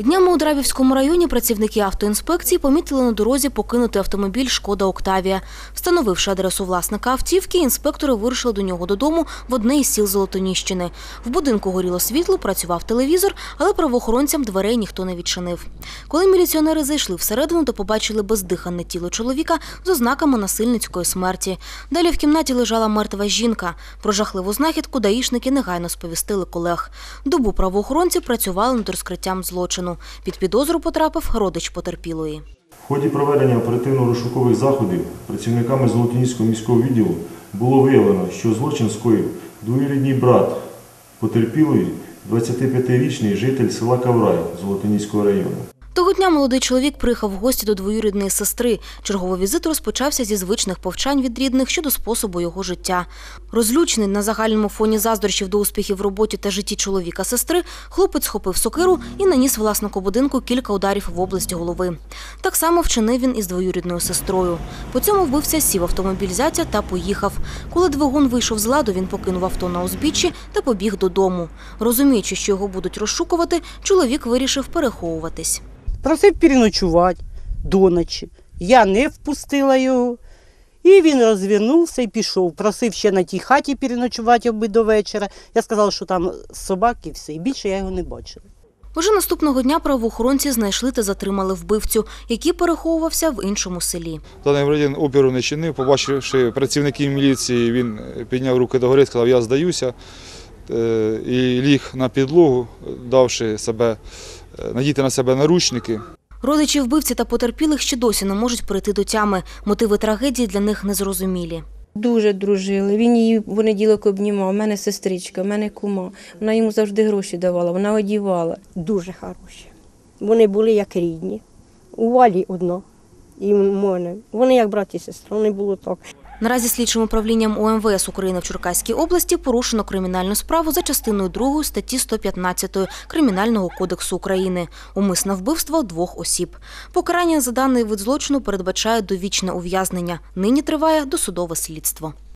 Днями у Драбівському районі працівники автоінспекції помітили на дорозі покинутий автомобіль «Шкода Октавія». Встановивши адресу власника автівки, інспектори вирушили до нього додому в одне із сіл Золотоніщини. В будинку горіло світло, працював телевізор, але правоохоронцям дверей ніхто не відчинив. Коли міліціонери зайшли всередину, то побачили бездиханне тіло чоловіка з ознаками насильницької смерті. Далі в кімнаті лежала мертва жінка. Про жахливу знахідку даїшники негайно сповістили колег. Добу правоохоронці працювали над розкриттям злочину. Під підозру потрапив родич потерпілої. В ході проведення оперативно-розшукових заходів працівниками Золотоніського міського відділу було виявлено, що злочин скоїв двоюрідний брат потерпілої, 25-річний житель села Каврай Золотоніського району. Того дня молодий чоловік приїхав в гості до двоюрідної сестри. Черговий візит розпочався зі звичних повчань від рідних щодо способу його життя. Розлючений на загальному фоні заздрощів до успіхів в роботі та житті чоловіка сестри, хлопець схопив сокиру і наніс власнику будинку кілька ударів в області голови. Так само вчинив він із двоюрідною сестрою. По цьому вбивця сів автомобіль зятя та поїхав. Коли двигун вийшов з ладу, він покинув авто на узбіччі та побіг додому. Розуміючи, що його будуть розшукувати, чоловік вирішив переховуватись. Просив переночувати до ночі. Я не впустила його. І він розвернувся і пішов. Просив ще на тій хаті переночувати аби до вечора. Я сказала, що там собаки і все. І більше я його не бачила. Уже наступного дня правоохоронці знайшли та затримали вбивцю, який переховувався в іншому селі. Даний громадянин опіру не чинив, побачивши працівників міліції, він підняв руки догори, сказав, я здаюся. Е, І ліг на підлогу, давши себе, надіти на себе наручники. Родичі вбивці та потерпілих ще досі не можуть прийти до тями. Мотиви трагедії для них незрозумілі. Дуже дружили. Він її понеділок обнімав. У мене сестричка, у мене кума. Вона йому завжди гроші давала, вона одівала. дуже хороші. Вони були як рідні. У валі одно. І в мене. Вони як брат і сестра, не було так. Наразі слідчим управлінням УМВС України в Черкаській області порушено кримінальну справу за частиною 2 статті 115 Кримінального кодексу України. Умисне вбивство двох осіб. Покарання за даний вид злочину передбачає довічне ув'язнення. Нині триває досудове слідство.